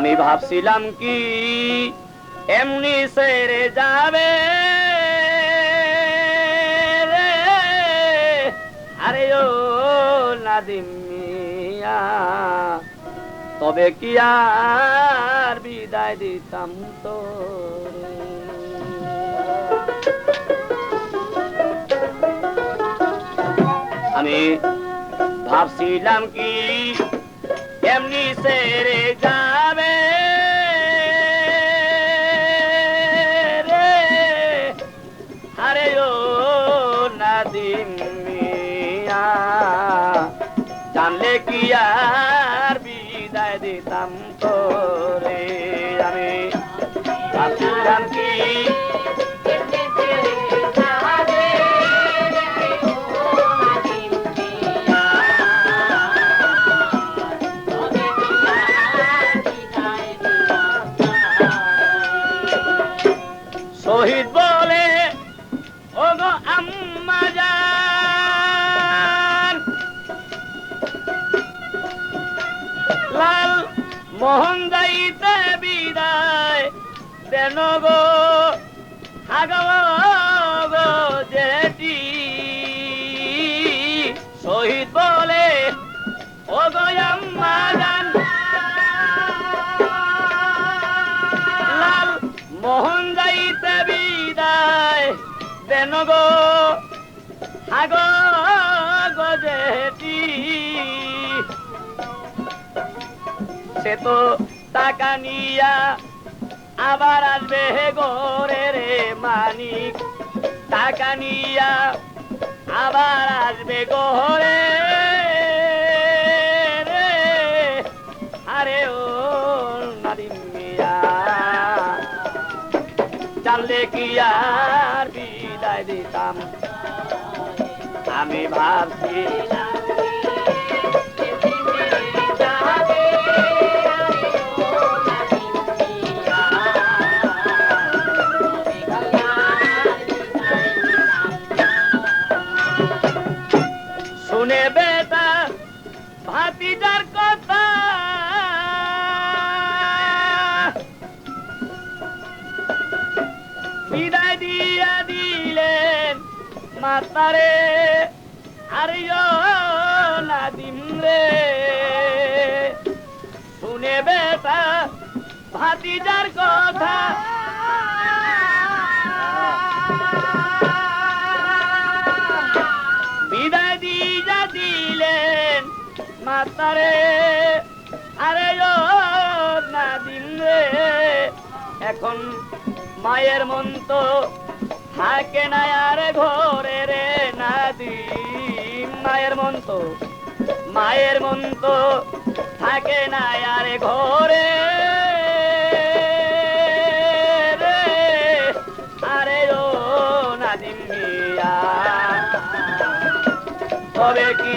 আমি ভাবছিলাম কি এমনি সেরে যাবে। আরে ও নাদিম মিয়া, তবে কি আর বিদায় দিতাম তো আমি ভাবছিলাম কি এমনি সেরে যাবে। রে। আরে ও মিয়া, জানলে কি আর বিদায় দিতাম তোরে আমি? ভাবছিলাম কি বলে ও গো আম্মা লাল মোহন যাইতে বিদায় দেন গো হাগব গো জেটি। শহীদ বলে ও গো আম্মা লাল মোহন দেন গো? হাগ গজেটি সে তো টাকা নিয়া আবার আসবে গোরে রে মানিক। টাকা নিয়া আবার আসবে গোরে আরে ও নাদিম মিয়া, জানলে কি আর দিতাম আমি ভাবছি শুনে বেটা ভাতিজার বিদায় দিয়া দিলেন মাতারে আরে ও নাদিম রে শুনে বেটা ভাতিজার কথা। বিদায় দিয়া দিলেন মাতারে আরে নাদিম রে এখন মায়ের মন তো থাকে না আর ঘরে রে নাদিম মায়ের মন তো মায়ের মন তো থাকে না আর ঘরে আরে নাদিম তবে কি